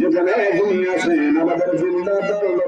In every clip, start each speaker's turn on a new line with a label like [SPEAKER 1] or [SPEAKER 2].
[SPEAKER 1] যেখানে ঘুমিয়ে আছেন আমাদের জিন্দা দল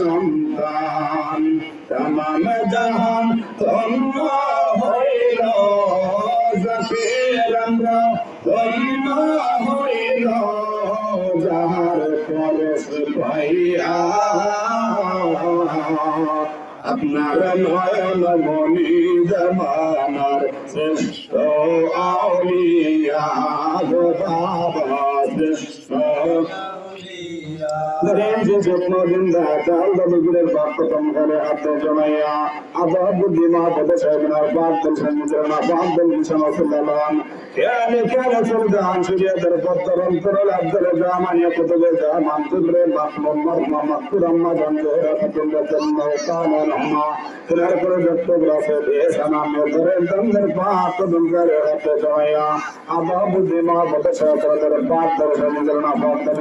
[SPEAKER 1] সন্তান, তমাম জাহান ধন্য হইল। জাতির আমরা হইল। যাহার পরশ পাইয়া আপনার নয়ন মনি জমানার শ্রেষ্ঠ আউলিয়া গো যে যত্ন জিন্দা চাল দবিগুলের বাক্য তমকালে হাতে জমাইয়া আবহাব বুদ্ধি মা পদে সাহেবনার বাদ দল সঞ্জিতরণা বাদ দল বিছানা সুল্লালান খেয়ালে খেয়ালে সুলদান সুরিয়াদের পত্তর অন্তরল আব্দুল জামানিয়া কুতুবে জামান তুবরে বাকমম মরমা মাকুর আম্মা জানজে রাতুল্লাহ জন্ম কানা রহমা, তিনার করে যত গ্রাসে দেশা নামে ধরে দমদের পাক দুলগারে হাতে জমাইয়া আবহাব বুদ্ধি মা পদে সাহেবনার বাদ দল সঞ্জিতরণা বাদ দল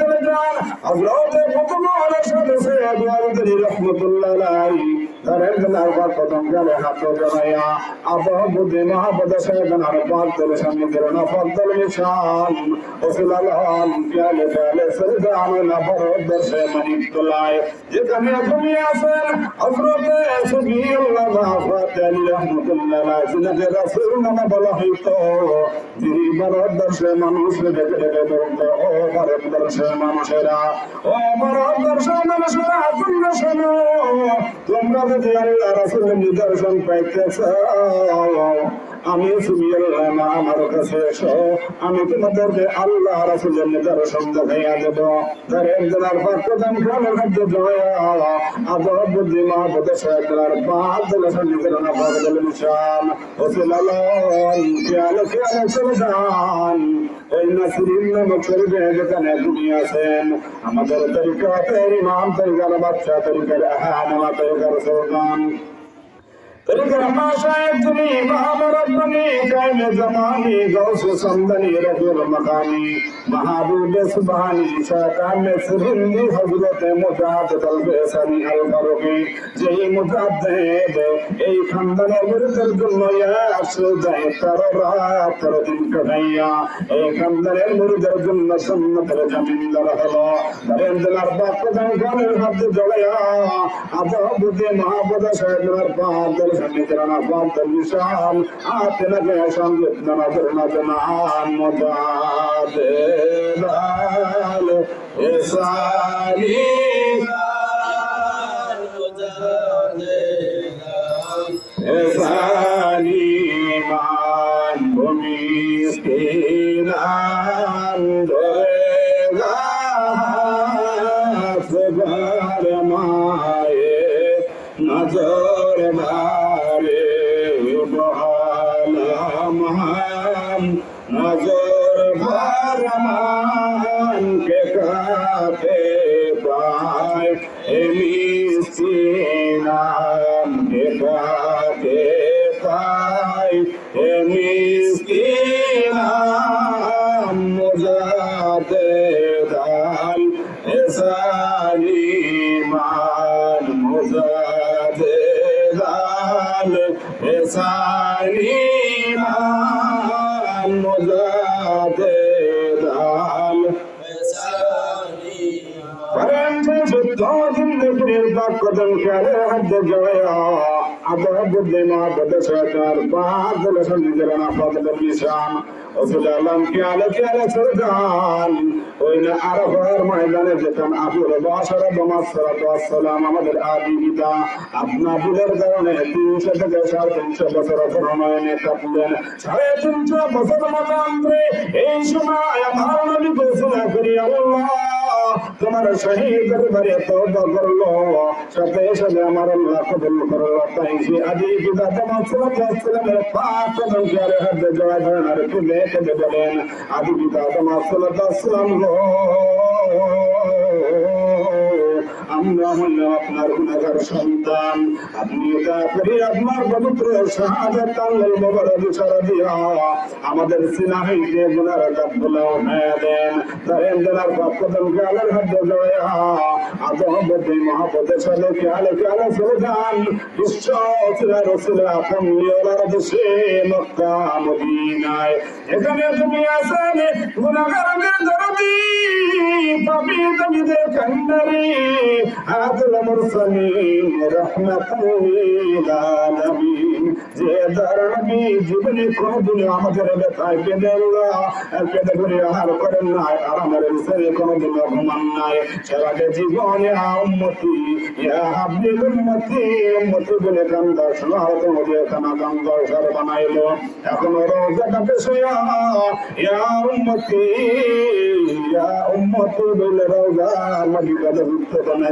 [SPEAKER 1] চলে যান। প্রথম হলে সদস্য আদওয়ারুদ্দিন রহমতুল্লাহ ধরেন গলার পর প্রথম গেলে হাত জমাইয়া আবহ বুদ্ধি মহাপদ সাহেবান পাক তোলে সামনে করোনা ফদল নিশান ওসিলালান খেয়ালে খেয়ালে চলে যান না বড় দর্শে মানিক তোলায়। যেখানে তুমি আছেন, হজরতে সুবিউল্লাহ মাহফাত আলী রহমতুল্লাহ আলাইহি রাসূল নামে বলা হইতো। যিনি ভারত মানুষেরা নিদর্শন পাইতেছ আমি সুবিয়াল্লাহ না আমার কাছে এসো আমি তোমাদেরকে আল্লাহ রাসূলের নিদর্শন দেখাইয়া দেব ধরে একজনের পাক প্রদান খানের মধ্যে জয়া আদর বুদ্ধি মা পদে সহায়তার পাক দিলে সঞ্জিতের না পাক দিলে নিশান ওসিল আলম খেয়ালে খেয়ালে চলে যান ওই নাসিরিন নামক শরীফে যেখানে তুমি আছেন আমাদের তরিকাতের ইমাম তরিকার বাচ্চা তরিকার আহানামা তরিকার সুলতান তরিকার মাশায়েখ তুমি ইমাম রব্বানি কায়েম জামানি গৌস সন্দনি রফিউল মাকামি মাহবুব সুবহানি শাকান সিরহিন্দি হযরত মুজাদ্দিদ আল বেসানি আল ফারুকি যেই মুজাদ্দিদ এই খানদানের মুরিদের জন্য যায় তার রাত তার দিন কাটাইয়া এই খানদানের মুরিদের জন্য সুন্নতের জামিনদার হলো নরেন্দ্রনাথ বাপ্পাদান খানের হাতে জড়াইয়া আদা বুদ্ধি মহাপদ সাহেবের পাদের সন্নিধান পাদের নিশান আতে লাগে নামাজের নাজে فرنجي بالله الذي يرضى قدم كاره حد جوايا عذاب لما بدا سيطار بعد لسن جرنا فضل اللسان وفي العالم كيالة كيالة سردان وإن عرف هر ميدان جتن أفي رضا شرب مصر والسلام مدر آدي بدا أبنا بلر دون تين شد جسار تين شد بسر فرمين تقلن سعي تين شد بسر مدان بري إيش ما يمهر نبي بسنا كريا الله তোমার শহীদ দরবারে তওবা করল সাথে সাথে আমার আল্লাহ কবুল করল তাই যে আজি পিতা তোমার সালামের পাক কদম করে হাতে জয় ধরনার তুলে কেঁদে বলেন। আজি পিতা তোমার সালাম গো আমরা হইলাম আপনার গুণাগার সন্তান আপনি এটা আপনার পবিত্র শাহাদাত আল্লাহ বাবার বিচারা দিয়া আমাদের সিনা হইতে গুনার কাপ গুলাও হয়ে দেন। তারেন দেনার পাপ কদম কে আলার হাত জয়া আজ হবতে মহাপতে চলে কে আলে কে আলে সুলতান বিশ্ব চিরা রসুল লিওলার দেশে মক্কা, মদিনায়। এখানে তুমি আসেন গুনাগারদের দরদি পাপি তমিদের কান্নারি আদল মুরসালিন, রহমাতুল আলামিন। যে ধরনবি জীবনে কোনদিন আমাদের ব্যথায় কেঁদে কেঁদে করে আহার করেন নাই আর আমার ছেলে কোনদিন অপমান নাই। সারাটে জীবনে উম্মতি, ইয়া হাবলিল উম্মতি উম্মতি বলে কান্দা শোনা সার বানাইলো। এখন ইয়া ইয়া বলে রোজা বানাইতেছেন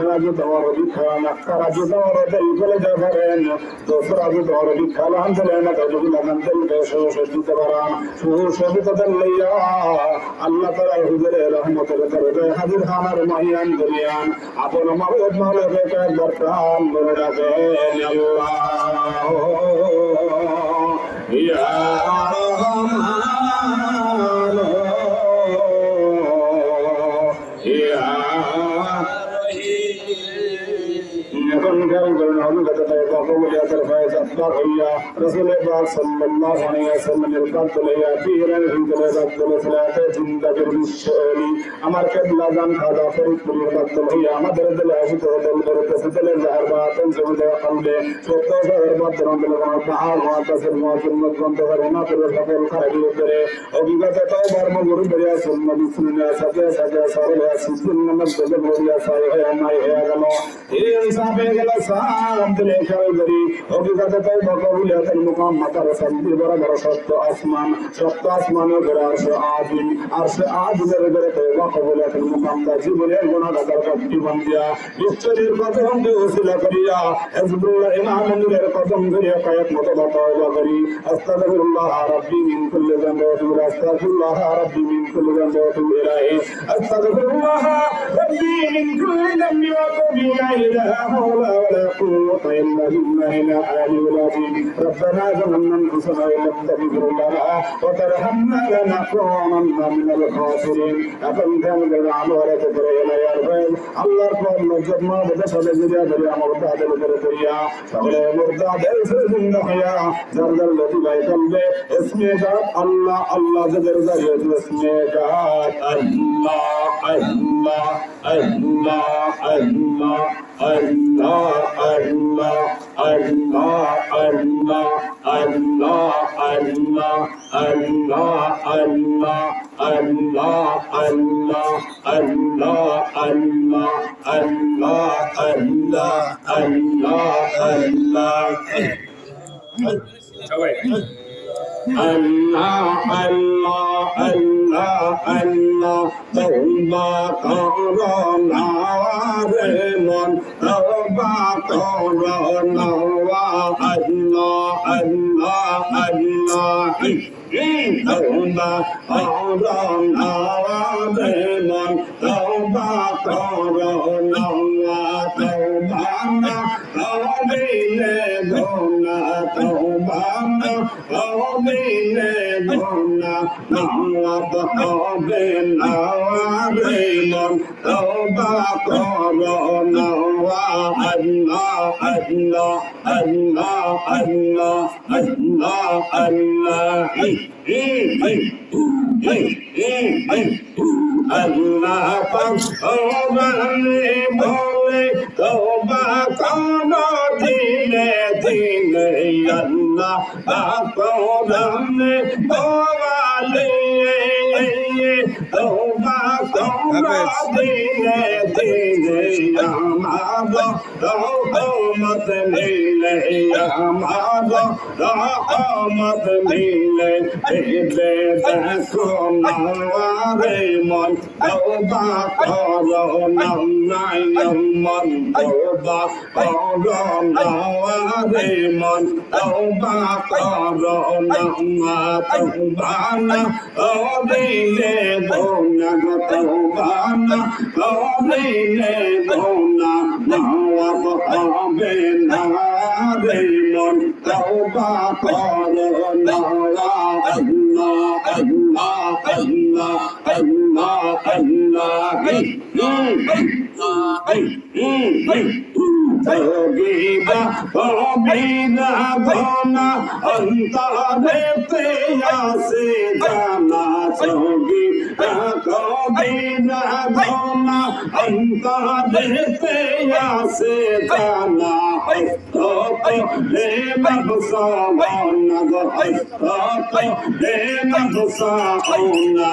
[SPEAKER 1] ورد وردك ومك رجد ورد الكل جبرين دوسر رجد وردك الحمد لنا تجد لمن تلك شوش تبران شوش تدليا الله تعالى يهدر رحمة ترد حضر خانر مهيان دليان أبو نمرد مهلك برطان بردكين الله يا رحمن করবেন অনুগত কবুলিয়া তরফায় সত্তার হইয়া রসুল পাক সাল্লাল্লাহু আলাইহি ওয়াসাল্লামের কাতলে পীরের ভিতরে রাখলে সালাতে জিন্দাদের বিশ্বলি আমার কেবলা জান খাজা ফরিদপুরের কাতল আব্দুল ইসলামের গরি অভিজ্ঞতা তাই মকবুলিয়াতের মুকাম মাতার শান্তি বড় বড় সত্য আসমান, সত্য আসমানের গরে আর সে আজিম আর সে আজিমের গরে তাই মকবুলিয়াতের মুকাম তা জীবনের গুণা দাতার কপ্তি বন্দিয়া বিশ্বরীর কদমকে উসিলা করিয়া, হিজবুল্লাহ ইমামুলের কদম ধরিয়া কয়েক মতো তওবা قوة إلا بالله لا حول ولا ربنا ظلمنا أنفسنا إن لم تغفر لنا وترحمنا لنكونن من الخاسرين أفأنت من أعمالك ترين يا رب الله رب الجمع بدسل الزجاج يا مرتاد البرقية فغلى مرتاد إسرز النحيا زرد التي لا يتلبي اسمك الله الله زجر زجر اسمك الله الله আল্লাহ আল্লাহ আল্লাহ আল্লাহ আল্লাহ আল্লাহ আল্লাহ আল্লাহ আল্লাহ আল্লাহ আল্লাহ আল্লাহ আল্লাহ আল্লাহ আল্লাহ আল্লাহ আল্লাহ আল্লাহ আল্লাহ
[SPEAKER 2] সবাই
[SPEAKER 1] Allah, Allah, Allah, Allah, Tauba Korona Remon, Tauba Korona Allah, Allah, Allah, Tauba Korona Remon, Tauba Korona করিলে গোনা নাওয়াব হবে না মন তওবা করো না আল্লাহ আল্লাহ আল্লাহ আল্লাহ আল্লাহ আল্লাহ আল্লাহ পাক ওবানে বলে তোবা কোন তোমনে তোমালে তোমা তোমা দিনে ليلي عمادو رحمت ليلي عمادو رحمت ليلي بيت تكون نواري من توبة قرونا نعيم من توبة قرونا نواري من توبة قرونا ما توبانا أو بيلي بونا توبانا দিলে মোনা নওয়াব হবে না রে মন তওবা কর নওয়া আল্লাহ আল্লাহ আল্লাহ আল্লাহ আল্লাহ হে হে হে যোগীবা অমিনা ভনা অন্তরে প্রিয়া সে জানা যোগী কবিরা ধমা অন্ত দেতে আসে জানা হস্তপ দে মহসা অনগ হস্তপ দে মহসা অনা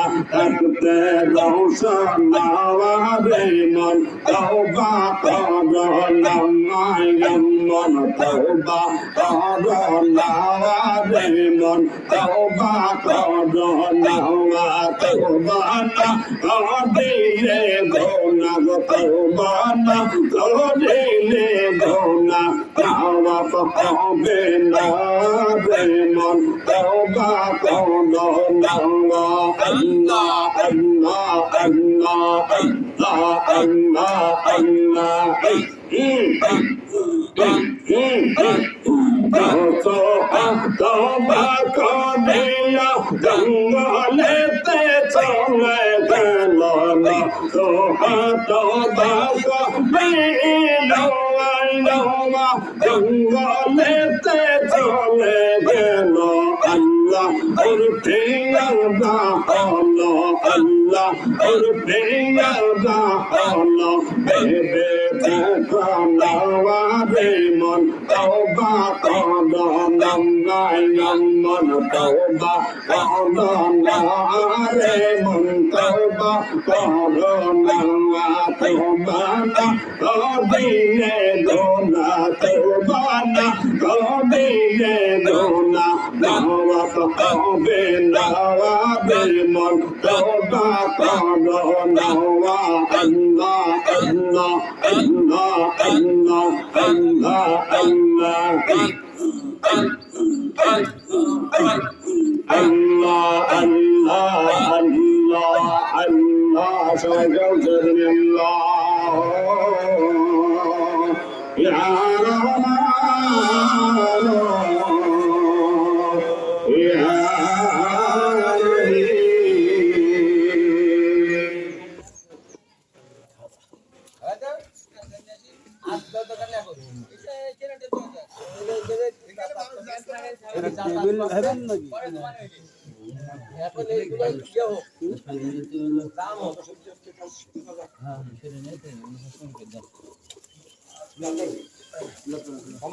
[SPEAKER 1] মন তওবা তওবা নাওয়ারে মন তওবা করো নাওয়া তওবা না কদিলে গোনা গো তওবা না কদিলে গোনা নাওয়া হবে না রে মন তওবা করো নাওয়া আল্লাহ আল্লাহ আল্লাহ আল্লাহ আল্লাহ আল্লাহ তোবা কদিয়া জঙ্গলেতে চলে গেল না তোহা তোবা বাই নমা গঙ্গা নেতে চলে গেল। আল্লাহ করবে আল্লাহ আল্লাহ আল্লাহ করবে আল্লাহ আল্লাহ বেবে তাকালাওয়ারে মন, তওবা করলাম নাই মন, তওবা করলাম আরে মন, তওবা করলাম তোমানা কবিয়ে দোনা তোমানা কবিয়ে দোনা নাওয়া হবে নাওয়াবে মন তওবা করো নাওয়া আল্লাহ আল্লাহ আল্লাহ আল্লাহ আল্লাহ আল্লাহ আল্লাহ আল্লাহ আল্লাহ আল্লাহ সবাই আল্লাহ ইয়া রহমান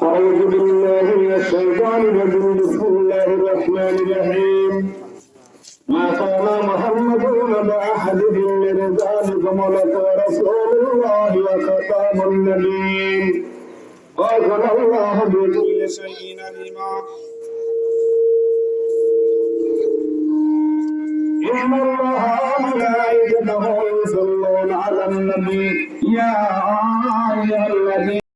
[SPEAKER 1] أعوذ بالله من الشيطان الرجيم بسم الله الرحمن الرحيم ما قال محمد نبأ أحد من رجالكم ولك رسول الله وختام النبيين وكان الله بكل شيء عليما إن الله وملائكته يصلون على النبي يا أيها الذين